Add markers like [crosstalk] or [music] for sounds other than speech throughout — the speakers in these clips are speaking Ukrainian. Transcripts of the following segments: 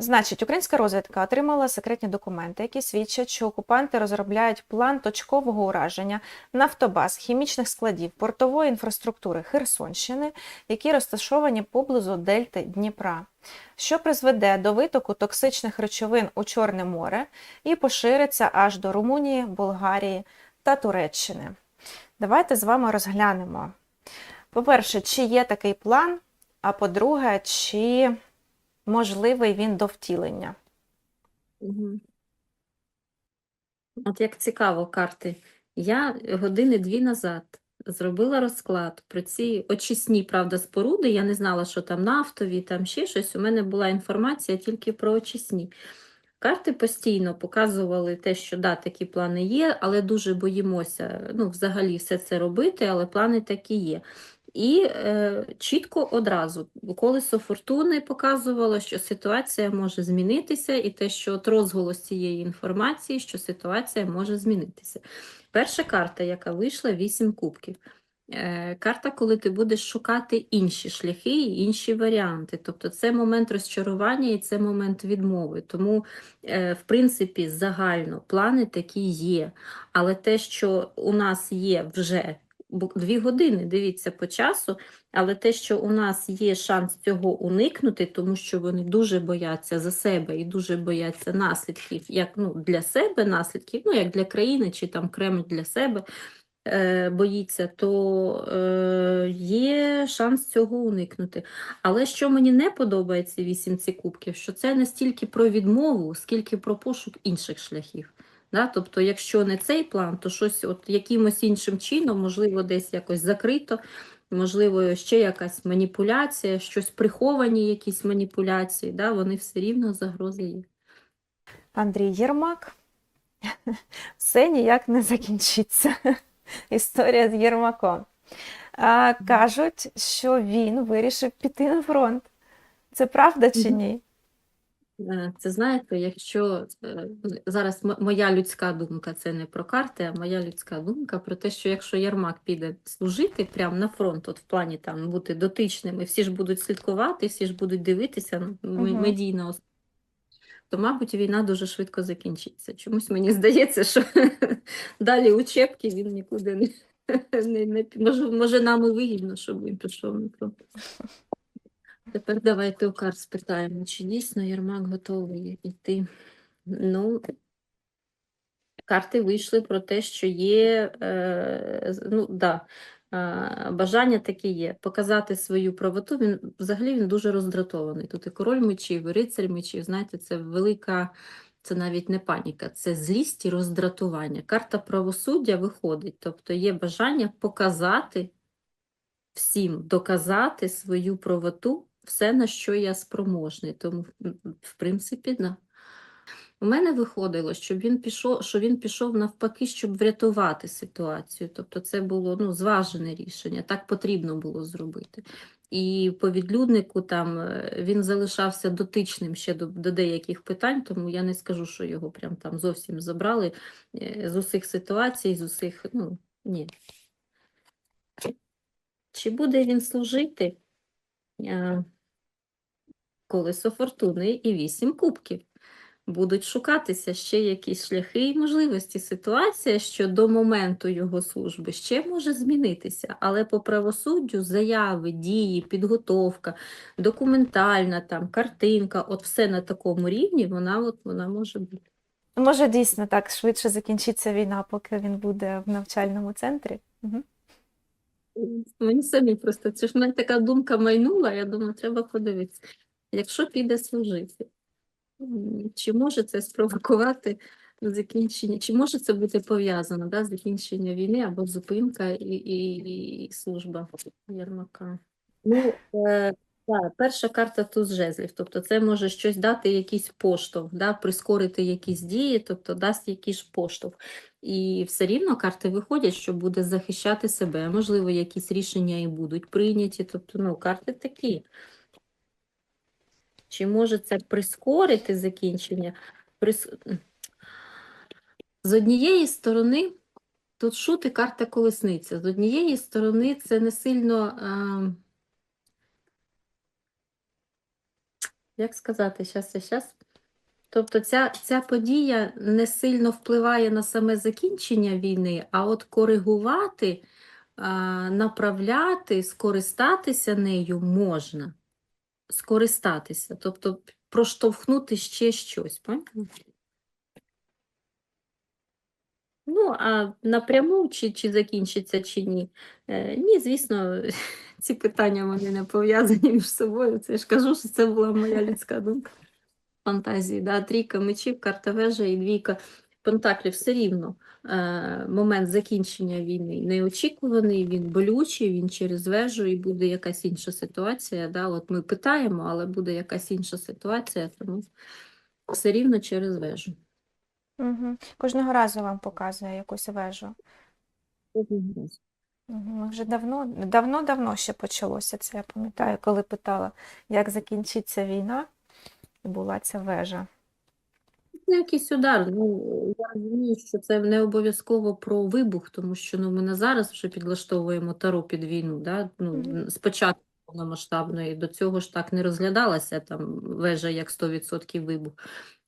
Значить, українська розвідка отримала секретні документи, які свідчать, що окупанти розробляють план точкового ураження нафтобаз, хімічних складів, портової інфраструктури Херсонщини, які розташовані поблизу дельти Дніпра, що призведе до витоку токсичних речовин у Чорне море і пошириться аж до Румунії, Болгарії та Туреччини. Давайте з вами розглянемо. По-перше, чи є такий план, а по-друге, чи можливий він до втілення. От як цікаво карти. Я години дві назад зробила розклад про ці очисні, правда, споруди. Я не знала, що там нафтові, там ще щось. У мене була інформація тільки про очисні. Карти постійно показували те, що да, такі плани є, але дуже боїмося ну, взагалі все це робити, але плани такі є. І е, чітко одразу колесо фортуни показувало, що ситуація може змінитися, і те, що от розголос цієї інформації, що ситуація може змінитися. Перша карта, яка вийшла, 8 кубків. Е, Карта, коли ти будеш шукати інші шляхи і інші варіанти. Тобто це момент розчарування і це момент відмови. Тому, е, в принципі, загально плани такі є. Але те, що у нас є вже дві години, дивіться по часу, але те, що у нас є шанс цього уникнути, тому що вони дуже бояться за себе і дуже бояться наслідків, як ну, для себе наслідків, ну як для країни, чи там Кремль для себе е, боїться, то е, є шанс цього уникнути. Але що мені не подобається вісімці кубків, що це не стільки про відмову, скільки про пошук інших шляхів. Да? Тобто, якщо не цей план, то щось от якимось іншим чином, можливо, десь якось закрито, можливо, ще якась маніпуляція, щось приховані якісь маніпуляції, да? вони все рівно загрози є. Андрій Єрмак. [laughs] Все ніяк не закінчиться. [laughs] Історія з Єрмаком. А, кажуть, що він вирішив піти на фронт. Це правда чи ні? Е, Це знаєте, якщо е, зараз моя людська думка, це не про карти, а моя людська думка про те, що якщо Єрмак піде служити прямо на фронт, от в плані там бути дотичними, всі ж будуть слідкувати, всі ж будуть дивитися ну, Мгм. медійно, то, мабуть, війна дуже швидко закінчиться. Чомусь мені здається, що [laughs] далі учебки він нікуди не, [laughs] не, не може, може нам і вигідно, щоб він пішов на фронт. Тепер давайте у карт спитаємо, чи дійсно Єрмак готовий йти. Ну, карти вийшли про те, що є, е, ну, да, е, бажання таке є. Показати свою правоту. Він взагалі він дуже роздратований. Тут і король мечів, і рицарь мечів. Знаєте, це велика, це навіть не паніка, це злість і роздратування. Карта правосуддя виходить, тобто є бажання показати всім доказати свою правоту, все, на що я спроможний. Тому, в принципі, да. У мене виходило, щоб він пішов, що він пішов навпаки, щоб врятувати ситуацію. Тобто це було ну, зважене рішення, так потрібно було зробити. І по відлюднику там е, він залишався дотичним ще до, до деяких питань, тому я не скажу, що його прям там зовсім забрали е, з усіх ситуацій, з усіх, ну, ні. Чи буде він служити? Е, Колесо фортуни і вісім кубків. Будуть шукатися ще якісь шляхи і можливості. Ситуація, що до моменту його служби ще може змінитися, але по правосуддю заяви, дії, підготовка, документальна там, картинка, от все на такому рівні, вона, от, вона може бути. Може, дійсно так швидше закінчиться війна, поки він буде в навчальному центрі? Угу. Мені самі просто, це ж в мене така думка майнула, я думаю, треба подивитися. Якщо піде служити, чи може це спровокувати закінчення, чи може це бути пов'язано, да, закінчення війни або зупинка і, і, і служба Єрмака? Ну, е, так, перша карта туз жезлів, тобто це може щось дати, якийсь поштовх, да, прискорити якісь дії, тобто дасть якийсь поштовх. І все рівно карти виходять, що буде захищати себе. Можливо, якісь рішення і будуть прийняті. Тобто, ну, карти такі. Чи може це прискорити закінчення? Прис... З однієї сторони, тут шут і карта колесниця. З однієї сторони, це не сильно. Е... як сказати, щас, щас. Тобто ця, ця подія не сильно впливає на саме закінчення війни, а от коригувати, направляти, скористатися нею можна. Скористатися, тобто проштовхнути ще щось. Понятно? Ну, а напряму, чи, чи закінчиться, чи ні. Е, ні, звісно, [laughs] ці питання вони не пов'язані між собою. Це я ж кажу, що це була моя людська думка. Фантазії. Да? Трійка мечів, карта вежа і двійка пентаклів все рівно. Е, момент закінчення війни неочікуваний, він болючий, він через вежу і буде якась інша ситуація. Да? От ми питаємо, але буде якась інша ситуація, тому все рівно через вежу. Угу. Кожного разу вам показує якусь вежу. Мгм. Вже давно, давно-давно ще почалося це. Я пам'ятаю, коли питала, як закінчиться війна, і була ця вежа. Це якийсь удар. Ну, я розумію, що це не обов'язково про вибух, тому що ну, ми на зараз вже підлаштовуємо тару під війну. Да? Ну, спочатку повномасштабної, до цього ж так не розглядалася там вежа як 100% вибух.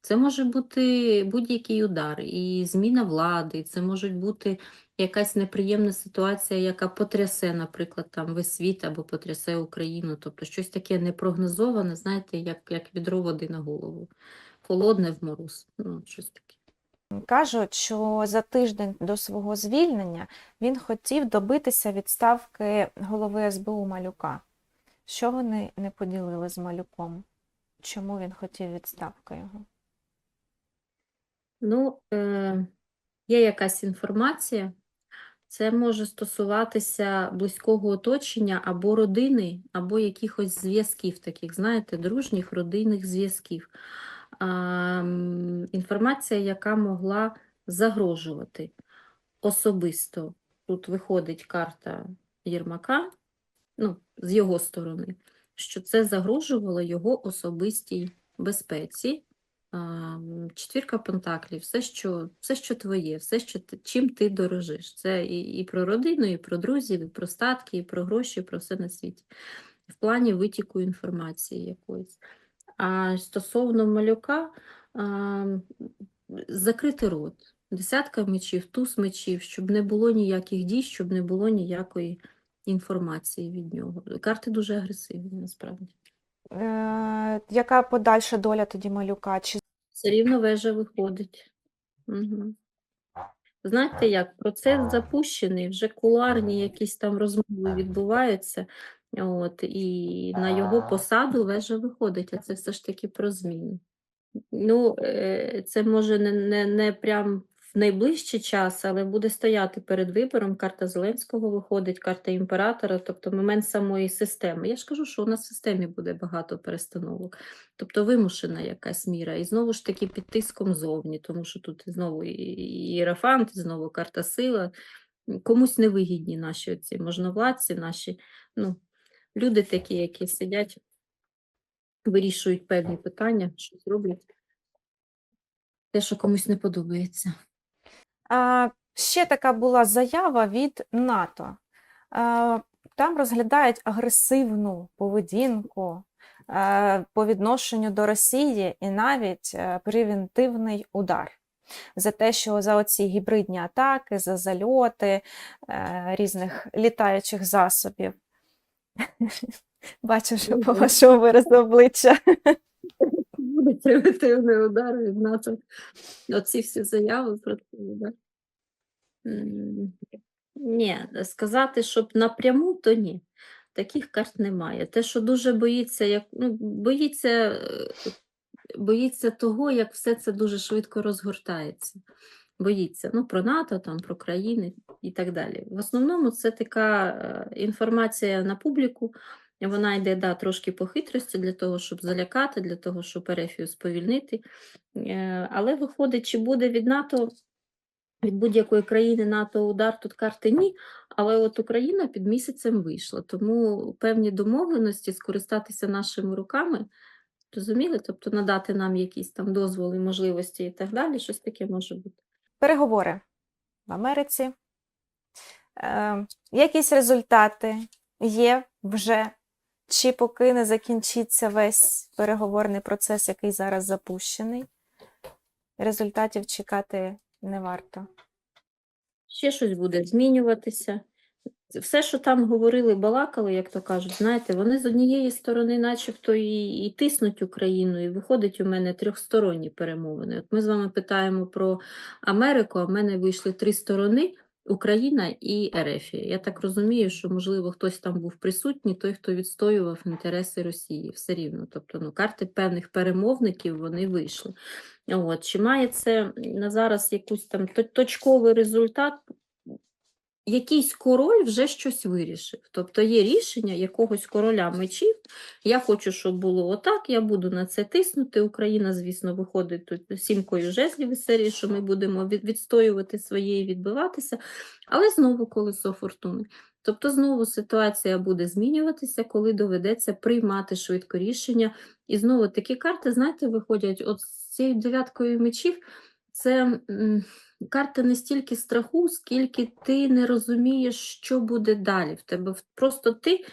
Це може бути будь-який удар, і зміна влади, це може бути якась неприємна ситуація, яка потрясе, наприклад, там весь світ або потрясе Україну. Тобто щось таке непрогнозоване, знаєте, як, як відро води на голову. Холодне в мороз. Ну, щось таке. Кажуть, що за тиждень до свого звільнення він хотів добитися відставки голови СБУ Малюка. Що вони не поділили з Малюком? Чому він хотів відставки його? Ну, е, є якась інформація. Це може стосуватися близького оточення або родини, або якихось зв'язків, таких, знаєте, дружніх родинних зв'язків. М, інформація, яка могла загрожувати особисто. Тут виходить карта Єрмака, ну, з його сторони, що це загрожувало його особистій безпеці. Четвірка пентаклів, все, що, все, що твоє, все, що чим ти дорожиш. Це і, і про родину, і про друзів, і про статки, і про гроші, і про все на світі. В плані витіку інформації якоїсь. А стосовно малюка, а, закрити рот. Десятка мечів, туз мечів, щоб не було ніяких дій, щоб не було ніякої інформації від нього. Карти дуже агресивні, насправді. Е, яка подальша доля тоді Малюка? Чи Все рівно вежа виходить. Угу. Знаєте як, процес запущений, вже кулуарні якісь там розмови відбуваються, от, і на його посаду вежа виходить, а це все ж таки про зміну. Ну, е, це може не, не, не прям найближчий час, але буде стояти перед вибором. Карта Зеленського виходить, карта імператора, тобто момент самої системи. Я ж кажу, що у нас в системі буде багато перестановок, тобто вимушена якась міра. І знову ж таки під тиском зовні, тому що тут знову і- і іерофант, і знову карта сила. Комусь невигідні наші оці можновладці, наші ну, люди такі, які сидять вирішують певні питання, щось роблять. Те, що комусь не подобається. Ще така була заява від НАТО. Там розглядають агресивну поведінку е, по відношенню до Росії і навіть е, превентивний удар. За те, що за оці гібридні атаки, за зальоти е, різних літаючих засобів. [laughs] Бачу, що по вашому виразу обличчя. [laughs] Буде превентивний удар від НАТО. Оці всі заяви про це, да? Ні, сказати, щоб напряму, то ні. Таких карт немає. Те, що дуже боїться, як ну, боїться, е, боїться того, як все це дуже швидко розгортається. Боїться ну, про НАТО, там, про країни і так далі. В основному це така е, інформація на публіку. Вона йде да, трошки по хитрості для того, щоб залякати, для того, щоб Ерефію сповільнити. Е, Але виходить, чи буде від НАТО, від будь-якої країни НАТО удар, тут карти ні. Але от Україна під місяцем вийшла. Тому певні домовленості скористатися нашими руками, розуміли? Тобто надати нам якісь там дозволи, можливості і так далі, щось таке може бути. переговори в Америці. Е, якісь результати є вже, Чи поки не закінчиться весь переговорний процес, який зараз запущений, результатів чекати не варто. Ще щось буде змінюватися. Все, що там говорили, балакали, як то кажуть, знаєте, вони з однієї сторони, начебто, і, і тиснуть Україну, і виходить у мене трьохсторонні перемовини. От ми з вами питаємо про Америку, а в мене вийшли три сторони: Україна і Ерефія. Я так розумію, що, можливо, хтось там був присутній, той, хто відстоював інтереси Росії, все рівно. Тобто, ну, карти певних перемовників вони вийшли. От, чи має це на зараз якийсь там точковий результат? Якийсь король вже щось вирішив. Тобто є рішення якогось короля мечів. Я хочу, щоб було отак, я буду на це тиснути. Україна, звісно, виходить тут сімкою жезлів із серії, що ми будемо відстоювати своє і відбиватися, але знову колесо фортуни. Тобто знову ситуація буде змінюватися, коли доведеться приймати швидко рішення. І знову такі карти, знаєте, виходять от з цією дев'яткою мечів. Це карта не стільки страху, скільки ти не розумієш, що буде далі. В тебе просто ти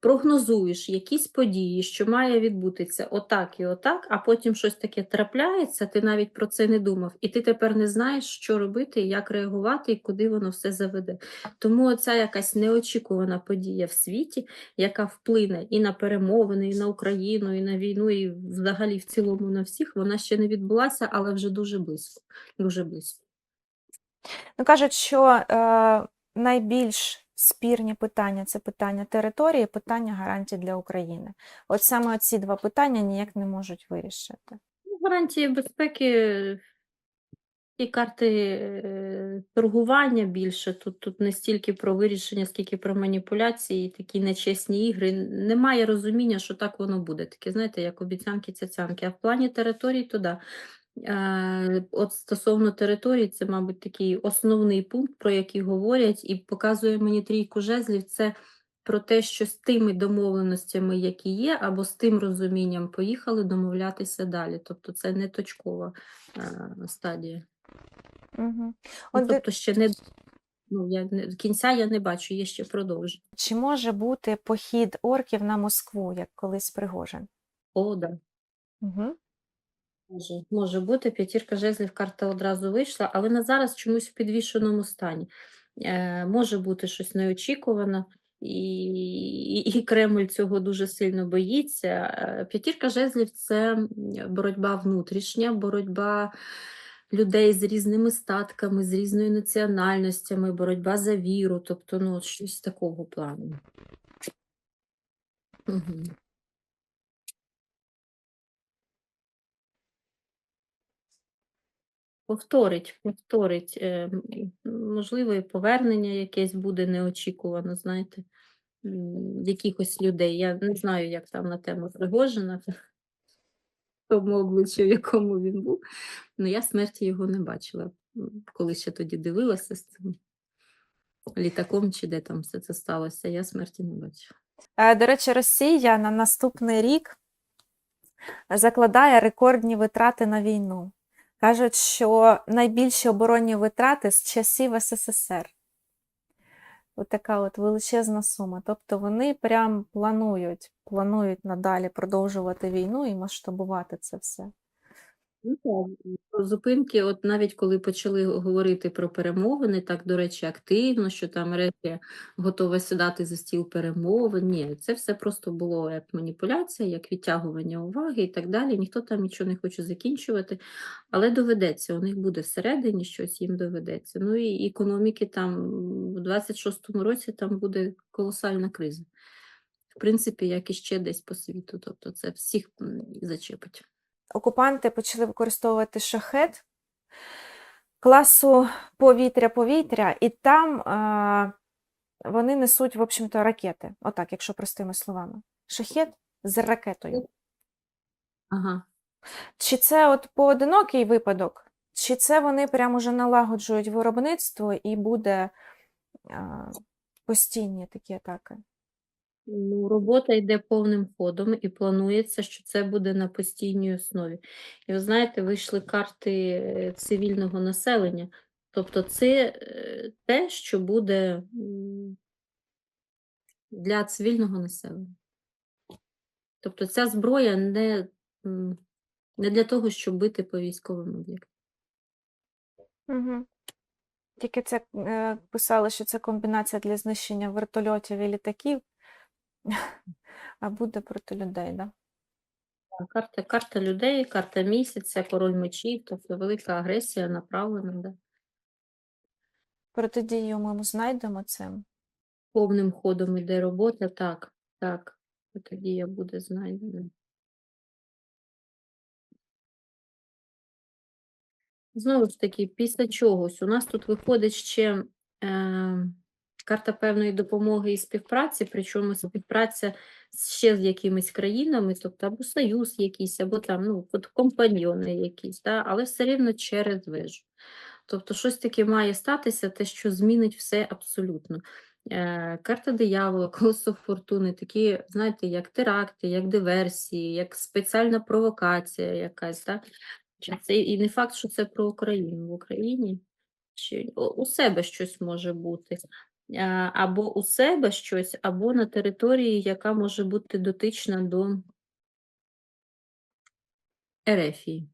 прогнозуєш якісь події, що має відбутися отак і отак, а потім щось таке трапляється, ти навіть про це не думав, і ти тепер не знаєш, що робити, як реагувати і куди воно все заведе. Тому оця якась неочікувана подія в світі, яка вплине і на перемовини, і на Україну, і на війну, і взагалі в цілому на всіх, вона ще не відбулася, але вже дуже близько. Дуже близько. Ну, кажуть, що е, найбільш спірні питання це питання території, питання гарантій для України. От саме ці два питання ніяк не можуть вирішити. Ну, Гарантії безпеки і карти е, торгування більше. Тут, тут не стільки про вирішення, скільки про маніпуляції, такі нечесні ігри. Немає розуміння, що так воно буде. Таке, знаєте, як обіцянки, цяцянки. А в плані територій, то да. Е, От стосовно територій, це, мабуть, такий основний пункт, про який говорять, і показує мені трійку жезлів. Це про те, що з тими домовленостями, які є, або з тим розумінням поїхали домовлятися далі. Тобто це не точкова е, стадія. Угу. Ну, От, тобто ще не ну, я не кінця я не бачу, є ще продовження. чи може бути похід орків на Москву, як колись Пригожин? О, да. Угу. Може, може бути, п'ятірка жезлів карта одразу вийшла, але на зараз чомусь в підвішеному стані. Е, може бути щось неочікувано, і, і, і Кремль цього дуже сильно боїться. Е, П'ятірка жезлів це боротьба внутрішня, боротьба людей з різними статками, з різною національностями, боротьба за віру, тобто ну, щось такого плану. Угу. Повторить, повторить, е, можливо, і повернення якесь буде неочікувано, знаєте, якихось людей. Я не знаю, як там на тему Пригожина, [laughs] тому обличчю, в якому він був. Ну, я смерті його не бачила, коли ще тоді дивилася з цим літаком, чи де там все це сталося, я смерті не бачила. Е, До речі, Росія на наступний рік закладає рекордні витрати на війну. Кажуть, що найбільші оборонні витрати з часів СССР. Отака така от величезна сума. Тобто вони прям планують, планують надалі продовжувати війну і масштабувати це все. Ну, про зупинки, от навіть коли почали говорити про перемовини, так, до речі, активно, що там Росія готова сідати за стіл перемовин. Ні, це все просто було як маніпуляція, як відтягування уваги і так далі. Ніхто там нічого не хоче закінчувати, але доведеться, у них буде всередині щось, їм доведеться. Ну і економіки там в 26-му році там буде колосальна криза. В принципі, як і ще десь по світу. Тобто це всіх зачепить. Окупанти почали використовувати шахет класу повітря-повітря, і там е, вони несуть, в общем-то, ракети. Отак, якщо простими словами. Шахет з ракетою. Ага. Чи це от поодинокий випадок, чи це вони прямо уже налагоджують виробництво і буде е, постійні такі атаки? Ну, робота йде повним ходом і планується, що це буде на постійній основі. І ви знаєте, вийшли карти е, цивільного населення. Тобто це е, те, що буде для цивільного населення. Тобто ця зброя не, не для того, щоб бити по військовим об'єктам. Угу. Тільки це е, писали, що це комбінація для знищення вертольотів і літаків, а буде проти людей, да? А Карта, карта людей, карта місяця, король мечів, тобто велика агресія направлена, да. Протидію ми знайдемо цим. повним ходом іде робота, так, так, тоді буде знайдена. Знову ж таки, після чогось у нас тут виходить ще е, карта певної допомоги і співпраці, причому співпраця ще з якимись країнами, тобто або союз якийсь, або там ну, от компаньйони якісь, да, але все рівно через вежу. Тобто щось таке має статися, те, що змінить все абсолютно. Е, Карта диявола, [laughs] колесо фортуни, такі, знаєте, як теракти, як диверсії, як спеціальна провокація якась. Да? Це і не факт, що це про Україну. В Україні чи у себе щось може бути. Або у себе щось, або на території, яка може бути дотична до Ерефії.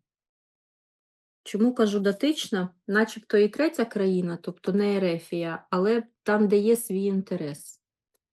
Чому кажу дотична? Начебто і третя країна, тобто не Ерефія, але там, де є свій інтерес.